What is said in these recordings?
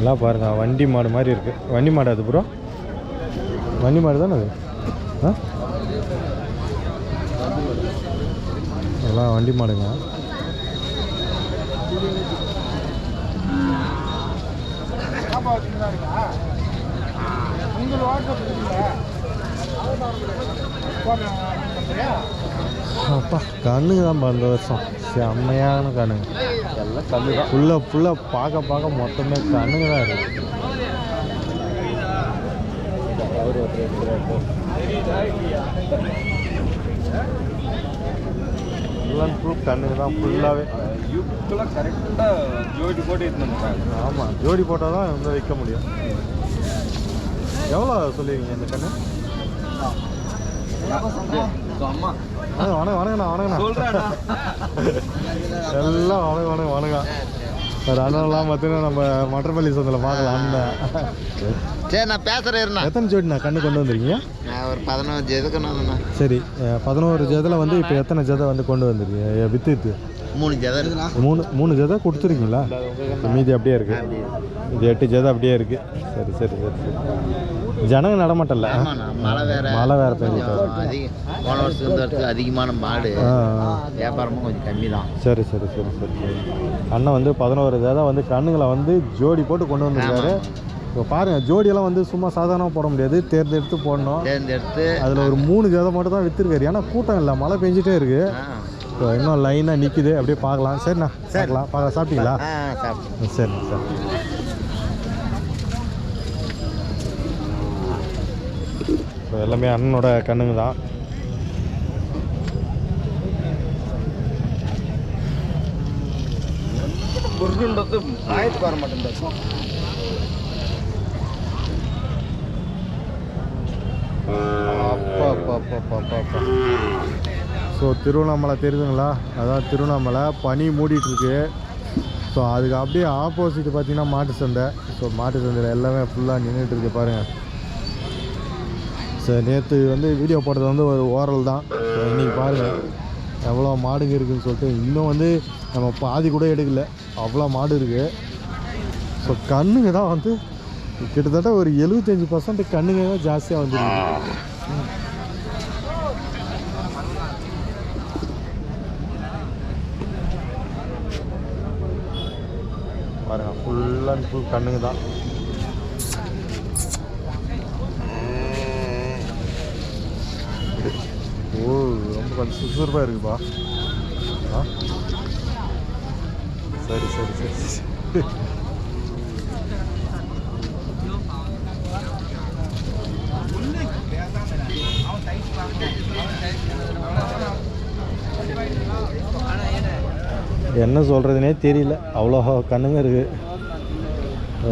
இதெல்லாம் பாருங்க வண்டி மாடு மாதிரி இருக்கு. வண்டி மாடு அது ப்ரோ வண்டி மாடு தானே அது? ஆ? எல்லாம் வண்டி மாடுங்க. அப்பா கண்ணுங்க தான் இந்த வருஷம் செம்மையான கண்ணுங்க எல்லாம் கண்ணு தான் ஃபுல்லாக ஃபுல்லாக பார்க்க பார்க்க மொத்தமே கண்ணுங்க தான் இருக்கு ஃபுல் அண்ட் ஃபுல் கண்ணுங்க தான் ஃபுல்லாகவே யூத்துக்குலாம் கரெக்டாக ஜோடி போட்டு எடுத்துன்னு ஆமாம் ஜோடி போட்டால் தான் வந்து விற்க முடியும் எவ்வளோ சொல்லுவீங்க இந்த கண்ணு வணக்கம் வணக்கண்ணா வணக்கண்ணா. எல்லாம் வணக்கம் வணக்கம் வணக்கம். ஒரு அண்ணன்லாம் பார்த்தீங்கன்னா நம்ம மட்டப்பள்ளி சந்தில் பார்க்கலாம் சரி நான் பேசுகிறேன் எத்தனை ஜோடி நான் கண்ணு கொண்டு வந்திருக்கீங்க? நான் ஒரு எதுக்கு நான் சரி பதினோரு ஜதில் வந்து இப்போ எத்தனை ஜதை வந்து கொண்டு வந்திருக்கீங்க? வித்து வித்து. மூணு ஜதை மூணு மூணு ஜதை கொடுத்துருக்கீங்களா? மீதி அப்படியே இருக்கு. இது எட்டு ஜதை அப்படியே இருக்கு. சரி சரி சரி சரி. ஜனங்க நடமாட்டல்ல ஆமாண்ணா மழை வேற. மழை வேற பெஞ்சிட்டு போன வருஷத்துக்கு அதிகமான மாடு. வியாபாரமும் கொஞ்சம் கம்மி தான் சரி சரி சரி சரி சரி. அண்ணன் வந்து பதினோரு ஜதை வந்து கண்ணுங்களை வந்து ஜோடி போட்டு கொண்டு வந்திருக்காரு. இப்போ பாருங்க ஜோடியெல்லாம் வந்து சும்மா சாதாரணமாக போட முடியாது. தேர்ந்தெடுத்து போடணும். தேர்ந்தெடுத்து. அதில் ஒரு மூணு ஜதை மட்டும் தான் விற்றுருக்காரு ஏன்னா கூட்டம் இல்லை மழை பெஞ்சிட்டே இருக்கு. இப்போ இன்னும் லைனாக நிற்கிது அப்படியே பார்க்கலாம். சரிண்ணா பார்க்கலாம். பார்க்கலாம். சாப்பிட்டீங்களா? சாப்பிட்டு சரி சார் இப்போ எல்லாமே அண்ணனோட கண்ணுங்க தான். புருஷன்றது ஆயிரத்துக்கு வர மாட்டேன் ஸோ திருவண்ணாமலை தெரியுதுங்களா? அதான் திருவண்ணாமலை. பனி மூடிட்டு இருக்கு ஸோ அதுக்கு அப்படியே ஆப்போசிட் பார்த்தீங்கன்னா மாட்டு சந்தை. ஸோ மாட்டு சந்தையில் எல்லாமே ஃபுல்லாக நின்றுட்டு இருக்கு பாருங்கள் ஸோ நேற்று வந்து வீடியோ போட்டது வந்து ஒரு ஓரல் தான். ஸோ இன்றைக்கி பாருங்கள் எவ்வளோ மாடுங்க இருக்குதுன்னு சொல்லிட்டு இன்னும் வந்து நம்ம பாதி கூட எடுக்கல. அவ்வளோ மாடு இருக்குது ஸோ கண்ணுங்க தான் வந்து கிட்டத்தட்ட ஒரு எழுபத்தஞ்சி பர்சன்ட் கண்ணுங்க தான் ஜாஸ்தியாக வந்துருக்கு. பாருங்கள் ஃபுல் அண்ட் ஃபுல் கண்ணுங்க தான் ஓ ரொம்ப கொஞ்சம் சுறுசுறுப்பாக இருக்குப்பா ஆ? சரி சரி சரி. என்ன சொல்கிறதுனே தெரியல. அவ்வளோ கண்ணுங்க இருக்குது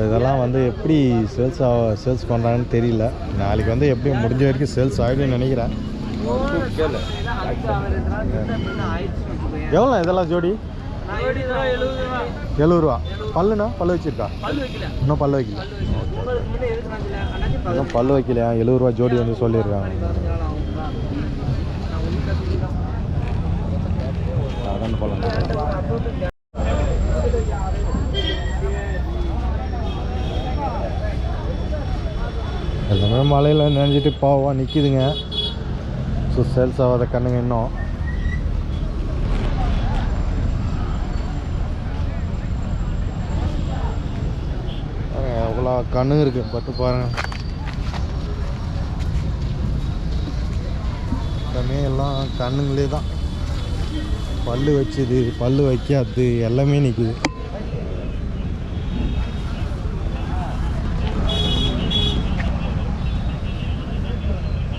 இதெல்லாம் வந்து எப்படி சேல்ஸ் சேல்ஸ் பண்ணுறாங்கன்னு தெரியல. நாளைக்கு வந்து எப்படி முடிஞ்ச வரைக்கும் சேல்ஸ் ஆகிடும்னு நினைக்கிறேன். கேளு. எவ்வளோ இதெல்லாம் ஜோடி? எழுபது ரூபா பல்லுண்ணா? பல்லு வச்சிருக்கா? இன்னும் பல்லு வைக்கல. இன்னும் பல்லு வைக்கலையா? எழுபது ரூபா ஜோடி வந்து சொல்லியிருக்காங்க. அதான் பழம் எல்லாமே மலையில் நினைஞ்சிட்டு பாவம் நிற்கிதுங்க ஸோ சேல்ஸ் ஆகாத கண்ணுங்க இன்னும் எவ்வளோ கண்ணு இருக்கு பட்டு பாருங்க எல்லாமே எல்லாம் கண்ணுங்களே தான் பல்லு வச்சது பல்லு வைக்காது எல்லாமே நிற்குது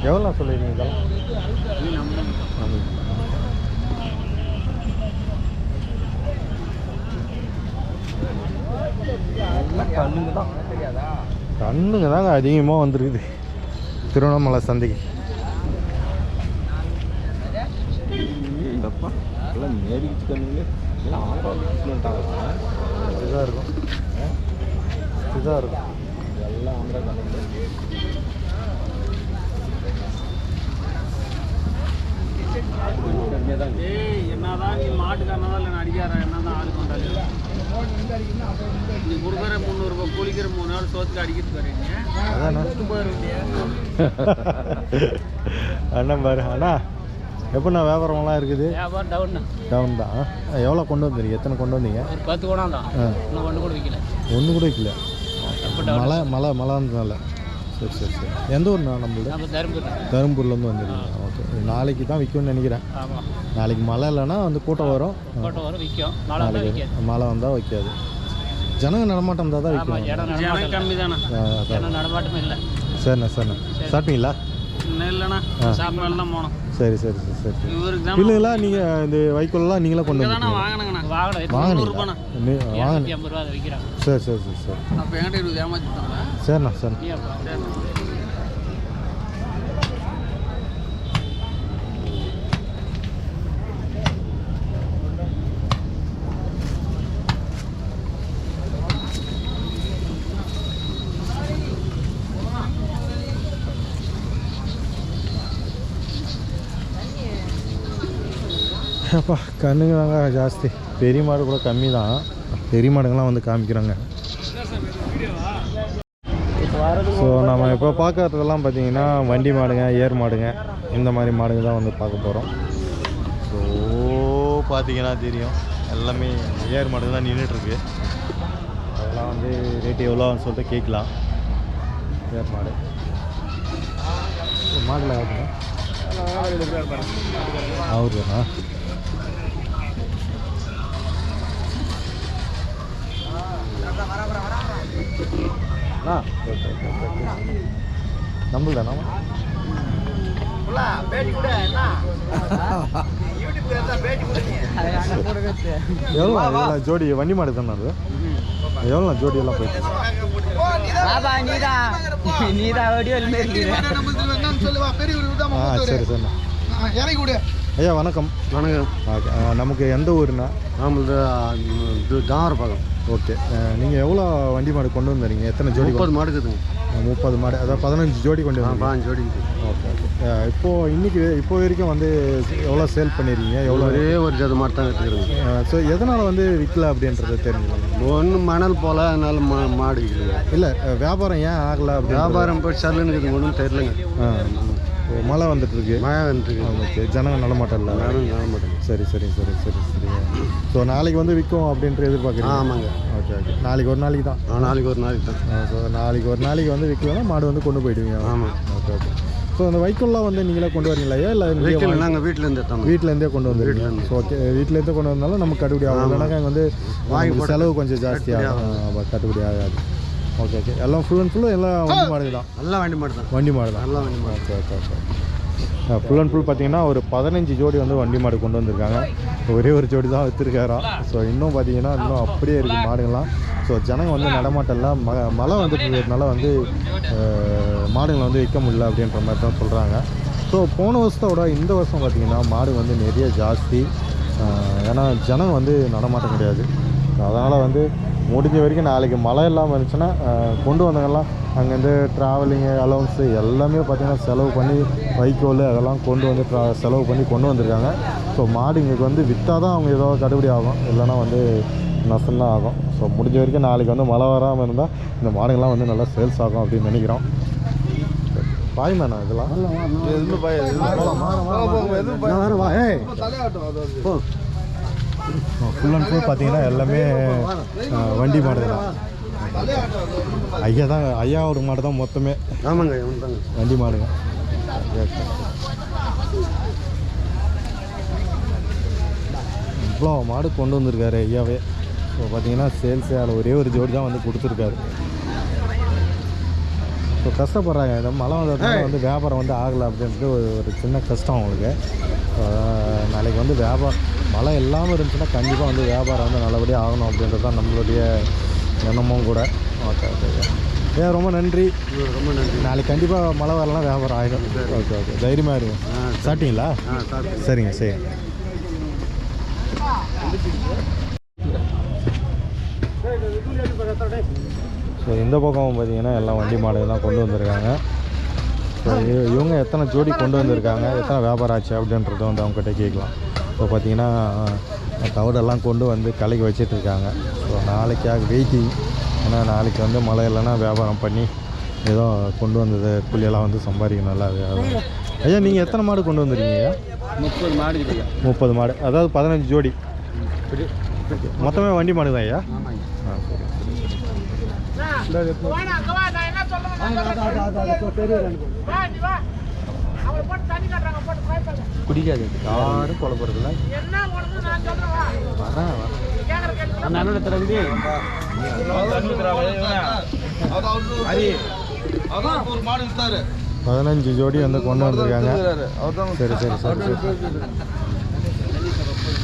எவ்வளோ சொல்லிடுங்க இதெல்லாம் நம்ம- கண்ணுங்க தான். கண்ணுங்க தாங்க அதிகமாக வந்துருக்குது. திருவண்ணாமலை சந்தைக்கு. இதாக இருக்கும். இதாக இருக்கும். எல்லாம் கம்மியாக தான் நீ மாட்டுக்காரனா இல்லை நடிகார என்னதான் ஆள் கொண்டாரு நீ கொடுக்குற முந்நூறுபா குளிக்கிற மூணு நாள் சோத்துக்கு அதாண்ணா போயிருந்தியா அண்ணன் பாரு அண்ணா எப்படிண்ணா வியாபாரம்லாம் இருக்குது? வியாபாரம் டவுன் டவுன் தான். எவ்வளோ கொண்டு வந்தீங்க? எத்தனை கொண்டு வந்தீங்க? ஒரு பத்து குணம் தான் ஒன்று கூட விற்கல ஒன்று கூட எப்போ மழை மழை மழை இருந்ததுனால சரி சரி சரி. எந்த ஊர்ண்ணா நம்மளது? நம்ம தருமபுரி. தரும்பூர்லேருந்து வந்துருக்கீங்க. ஓகே. நாளைக்கு தான் விற்கும்னு நினைக்கிறேன். நாளைக்கு மழை இல்லைன்னா வந்து கூட்டம் வரும். விற்கும் நாளைக்கு மழை வந்தால் வைக்காது. ஜனங்க நடமாட்டம் இருந்தால் தான் விற்கும் தானே இல்லை. சரிண்ணா சரிண்ணா. சாப்பிட்டீங்களா? சாப்பிடலாம் போனோம் சரி சரி சரி சரி. இல்லைங்களா நீங்கள் இந்த வைக்கோல்லாம் நீங்களே கொண்டு வந்து வாங்கினங்கண்ணா. வாங்கினீங்களா? சரி சரி சரி சரி. அப்போ என்கிட்ட இருபது ஏமாற்றிட்டாங்களா சரிண்ணா சரி அப்போ கண்ணுங்க தாங்க ஜாஸ்தி. பெரிய மாடு கூட கம்மி தான் பெரிய மாடுங்கள்லாம் வந்து காமிக்கிறாங்க. ஸோ நம்ம இப்போ பார்க்கறதெல்லாம் பார்த்தீங்கன்னா வண்டி மாடுங்க ஏர் மாடுங்க இந்த மாதிரி மாடுங்க தான் வந்து பார்க்க போகிறோம் ஸோ பார்த்தீங்கன்னா தெரியும். எல்லாமே ஏர் மாடு தான் நின்றுட்டுருக்கு அதெல்லாம் வந்து ரேட்டு எவ்வளோன்னு சொல்லிட்டு கேட்கலாம். ஏர் மாடு. மாடில் அவர் தானா ஆ நம்மள்தானா எவ்வளோ ஜோடி வண்டி மாடு தானே அது? எவ்வளோ ஜோடி எல்லாம் போயிட்டு பாபா நீதான் வடிவல் இருக்கிற ஆ சரி சரிண்ணா ஐயா வணக்கம். வணக்கம். நமக்கு எந்த ஊருண்ணா நம்மளது தாமரப்பாக்கம் ஓகே. நீங்கள் எவ்வளோ வண்டி மாடு கொண்டு வந்துறீங்க எத்தனை ஜோடி முப்பது மாடு இருக்குதுங்க. முப்பது மாடு. அதாவது பதினஞ்சு ஜோடி கொண்டு வந்து பாஞ்சு ஜோடி ஓகே ஓகே. இப்போது இன்னைக்கு இப்போ வரைக்கும் வந்து எவ்வளோ சேல் பண்ணியிருக்கீங்க எவ்வளோ ஒரே ஒரு ஜத மாடு தான் எடுத்துக்கிறோங்க ஸோ எதனால் வந்து விற்கல அப்படின்றது தெரிஞ்சுக்கலாம் ஒன்று மணல் போல அதனால மா மாடு இல்லை வியாபாரம் ஏன் ஆகலை வியாபாரம் போய் சல்லுன்னு ஒன்றும் தெரிலங்க மழை வந்துட்டு இருக்கு மழை வந்துருக்கு ஓகே ஜனங்க நடமாட்டம் இல்லை. மாட்டேங்க சரி சரி சரி சரி சரிங்க ஸோ நாளைக்கு வந்து விற்கும் அப்படின்ற எதிர்பார்க்குறீங்க? ஆமாங்க. Okay okay. நாளைக்கு ஒரு நாளைக்கு தான்? நாளைக்கு ஒரு நாளைக்கு தான். ஸோ நாளைக்கு ஒரு நாளைக்கு வந்து விற்கலன்னா மாடு வந்து கொண்டு போயிடுவீங்க. ஆமாம் ஓகே ஓகே. ஸோ அந்த வைக்கோல்லாம் வந்து நீங்களே கொண்டு வரீங்களா இல்லை வீட்டில் நாங்கள் வீட்டிலேருந்து வீட்டிலேருந்தே கொண்டு வந்துருக்கீங்க ஸோ ஓகே. வீட்டிலேருந்தே கொண்டு வந்தாலும் நமக்கு கட்டுப்படி ஆகும். இல்லைனாக்கா வந்து நமக்கு செலவு கொஞ்சம் ஜாஸ்தியாகும் கட்டுப்படி ஆகாது. ஓகே ஓகே எல்லாம் ஃபுல் அண்ட் ஃபுல்லும் எல்லாம் வண்டி மாடு தான் நல்லா வண்டி மாடு தான் வண்டி மாடு தான் நல்லா வண்டி மாடு okay okay okay full and full பார்த்தீங்கன்னா ஒரு பதினஞ்சு ஜோடி வந்து வண்டி மாடு கொண்டு வந்திருக்காங்க. ஒரே ஒரு ஜோடி தான் விற்றுருக்காராம் ஸோ இன்னும் பார்த்தீங்கன்னா இன்னும் அப்படியே இருக்குது மாடுங்கள்லாம் ஸோ ஜனங்க வந்து நடமாட்டம்லாம் ம மழை வந்துட்டு இருக்கிறதுனால வந்து மாடுங்களை வந்து விற்க முடியல அப்படின்ற மாதிரி தான் சொல்கிறாங்க ஸோ போன வருஷத்தோட இந்த வருஷம் பார்த்தீங்கன்னா மாடு வந்து நிறைய ஜாஸ்தி. ஏன்னா ஜனம் வந்து நடமாட்டம் கிடையாது. அதனால் வந்து முடிஞ்ச வரைக்கும் நாளைக்கு மழை இல்லாமல் இருந்துச்சுன்னா கொண்டு வந்தவங்கெல்லாம் அங்கேருந்து ட்ராவலிங்கு அலௌன்ஸு எல்லாமே பார்த்தீங்கன்னா செலவு பண்ணி வைக்கோல் அதெல்லாம் கொண்டு வந்து ட்ரா செலவு பண்ணி கொண்டு வந்திருக்காங்க. ஸோ மாடு இங்கே வந்து விற்றா தான் அவங்க ஏதோ கட்டுப்படி ஆகும். இல்லைன்னா வந்து நஷ்டம்தான் ஆகும். ஸோ முடிஞ்ச வரைக்கும் நாளைக்கு வந்து மழை வராமல் இருந்தால் இந்த மாடுங்கள்லாம் வந்து நல்லா சேல்ஸ் ஆகும் அப்படின்னு நினைக்கிறோம். பாய் மேனா இதெல்லாம்? ஃபுல் அண்ட் ஃபுல் பார்த்தீங்கன்னா எல்லாமே வண்டி மாடு தான். ஐயா தான் ஐயாவோட மாடு தான் மொத்தமே. ஆமாங்க வண்டி மாடுங்க. இவ்வளோ மாடு கொண்டு வந்திருக்காரு ஐயாவே. ஸோ பார்த்தீங்கன்னா சேல்ஸே அதில் ஒரே ஒரு ஜோடி தான் வந்து கொடுத்துருக்காரு. ஸோ கஷ்டப்படுறாங்க. இந்த மழை வந்ததுனால வந்து வியாபாரம் வந்து ஆகலை அப்படின்றது ஒரு ஒரு சின்ன கஷ்டம் அவங்களுக்கு. நாளைக்கு வந்து வியாபாரம் மழை இல்லாமல் இருந்துச்சுன்னா கண்டிப்பாக வந்து வியாபாரம் வந்து நல்லபடியாக ஆகணும் அப்படின்றது தான் நம்மளுடைய எண்ணமும் கூட. ஓகே ஓகே ஏன் ரொம்ப நன்றி. ரொம்ப நன்றி. நாளைக்கு கண்டிப்பாக மழை வரலாம் வியாபாரம் ஆகிடும் ஓகே ஓகே. தைரியமாக இருங்க. ஆ சாப்பிட்டீங்களா? சரிங்க சரிங்க. ஸோ இந்த பக்கம் பார்த்தீங்கன்னா எல்லாம் வண்டி மாடு தான் கொண்டு வந்திருக்காங்க. ஸோ இவங்க எத்தனை ஜோடி கொண்டு வந்திருக்காங்க எத்தனை வியாபாரம் ஆச்சு அப்படின்றத வந்து அவங்ககிட்ட கேட்கலாம். இப்போ பார்த்தீங்கன்னா தவிடெல்லாம் கொண்டு வந்து கலைக்கு வச்சிட்டு இருக்காங்க ஸோ நாளைக்காக வெயிட்டிங். ஏன்னா நாளைக்கு வந்து மழை இல்லைன்னா வியாபாரம் பண்ணி ஏதோ கொண்டு வந்தது புள்ளியெல்லாம் வந்து சம்பாதிக்கணும் நல்லா வியாபாரம். ஐயா நீங்கள் எத்தனை மாடு கொண்டு வந்துருக்கீங்க முப்பது மாடு முப்பது மாடு. அதாவது பதினஞ்சு ஜோடி. மொத்தமே வண்டி மாடு தான் ஐயா? ஆ சரி குடிக்காது யாரும் கொலை போகிறதில்ல வரேன் வரேன் அந்த அண்ணன் திறந்து பதினஞ்சு ஜோடி வந்து கொண்டு வந்திருக்காங்க. சரி சரி சரி சரி.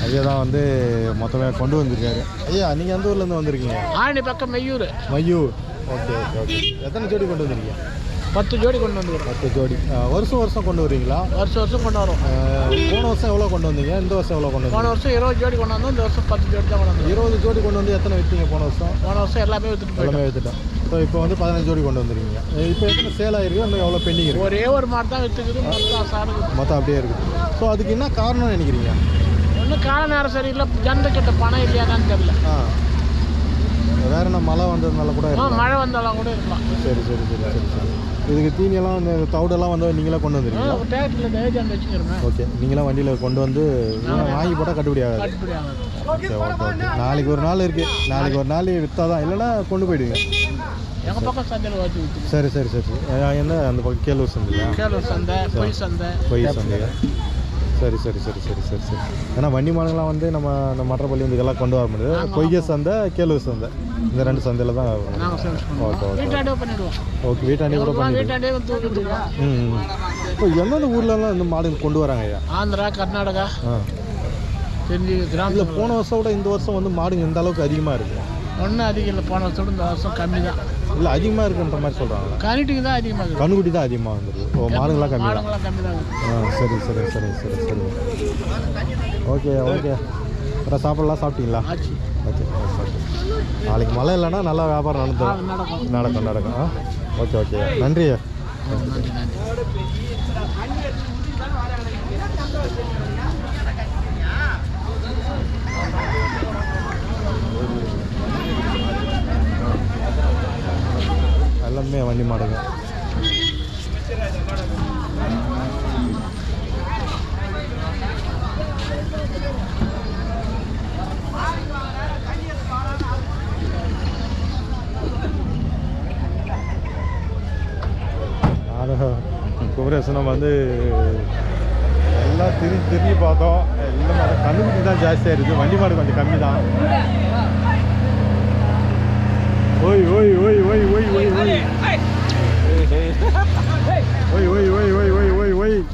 ஐயா தான் வந்து மொத்தமே கொண்டு வந்திருக்காரு. ஐயா நீங்கள் எந்த ஊர்லேருந்து வந்திருக்கீங்க? ஆணி பக்கம் Meyyur Maiyur. Okay okay okay. எத்தனை ஜோடி கொண்டு வந்திருக்கீங்க? பத்து ஜோடி கொண்டு வந்துக்கிறோம் பத்து ஜோடி. வருஷம் வருஷம் கொண்டு வருவீங்களா வருஷம் வருஷம் கொண்டு வரோம். போன வருஷம் எவ்வளோ கொண்டு வந்தீங்க? இந்த வருஷம் எவ்வளோ கொண்டு போன வருஷம் இருபது ஜோடி கொண்டு வந்தோம் இந்த வருஷம் பத்து ஜோடி தான் கொண்டு வந்தோம். இருபது ஜோடி கொண்டு வந்து எத்தனை விற்றீங்க போன வருஷம்? போன வருஷம் எல்லாமே போயிட்டோம் எல்லாமே விற்றுட்டோம் ஸோ இப்போ வந்து பதினஞ்சு ஜோடி கொண்டு வந்துருக்கீங்க. இப்போ எத்தனை சேல் ஆயிருக்கு இன்னும் எவ்வளோ பெண்டிங் இருக்குது ஒரே ஒரு மாடு தான் வித்துக்குது மொத்தம் அப்படியே இருக்குது ஸோ அதுக்கு என்ன காரணம்னு நினைக்கிறீங்க? ஒன்றும் கால நேரம் சரியில்லை. ஜந்த கிட்ட பணம் இல்லையான்னு தெரியல. ஆ. வேற என்ன மழை வந்ததுனால கூட இருக்கலாம். மழை வந்தாலும் கூட இருக்கலாம். சரி சரி சரி சரி சரி. இதுக்கு தீனியெல்லாம் இந்த தவிடெல்லாம் வந்து நீங்களே கொண்டு வந்துருக்கீங்களா வச்சுக்கிறோமே ஓகே நீங்களாம் வண்டியில் கொண்டு வந்து வாங்கி போட்டால் கட்டுப்படி ஆகாது. Okay okay okay. நாளைக்கு ஒரு நாள் இருக்குது நாளைக்கு ஒரு நாள் விற்றா தான் இல்லைன்னா கொண்டு போயிடுவீங்க. எங்கள் பக்கம் சந்தையில் சரி சரி சரி என்ன அந்த பக்கம் கேலூர் சந்தையா? கேளூர் சந்தை பொய் சந்தை. பொய் சந்தையா? சரி சரி சரி சரி சரி சரி. ஏன்னா வண்டி மாடுங்களாம் வந்து நம்ம இந்த மற்றப்பள்ளி வந்து இதெல்லாம் கொண்டு வர முடியாது. பொய்கை சந்தை கேலூர் சந்தை. இந்த ரெண்டு சந்தையில் தான் ஓகே ஓகே ஓகே வீட்டாண்டி கூட பண்ணி வீட்டாண்டே தூக்கிட்டுருக்கோம் ம். இப்போ எந்தெந்த ஊர்லலாம் இந்த மாடுங்க கொண்டு வராங்க ஐயா? ஆந்திரா கர்நாடகா இல்லை கிராமத்தில் போன வருஷம் விட இந்த வருஷம் வந்து மாடுங்க எந்த அளவுக்கு அதிகமாக இருக்குது ஒன்றும் அதிகம் இல்லை. போன வருஷத்தோட இந்த வருஷம் கம்மி தான். இல்லை அதிகமாக இருக்குன்ற மாதிரி சொல்கிறாங்களா கனிட்டுக்கு தான் அதிகமாக கண்ணுக்குட்டி தான் அதிகமாக வந்துருக்கு ஓ மாடுங்களாம் கம்மி தான் ஆ சரி சரி சரி சரி சரி. Okay okay. அப்புறம் சாப்பாடுலாம் சாப்பிட்டீங்களா? ஓகே ஓகே நாளைக்கு மழை இல்லைன்னா நல்லா வியாபாரம் நடந்துடும் நடக்கும். நடக்கும் ஆ ஓகே ஓகே. நன்றி நன்றி நன்றி. எல்லாமே வண்டி மாடுங்க நானும் வந்து எல்லாம் திரும்பி திரும்பி பார்த்தோம். எல்லாம் மாடு கண்ணுக்குட்டி தான் ஜாஸ்தியாக இருக்குது. வண்டி மாடு கொஞ்சம் கம்மி தான் Uy, uy, uy, uy, uy, uy, uy. Uy, uy, uy, uy, uy, uy, uy.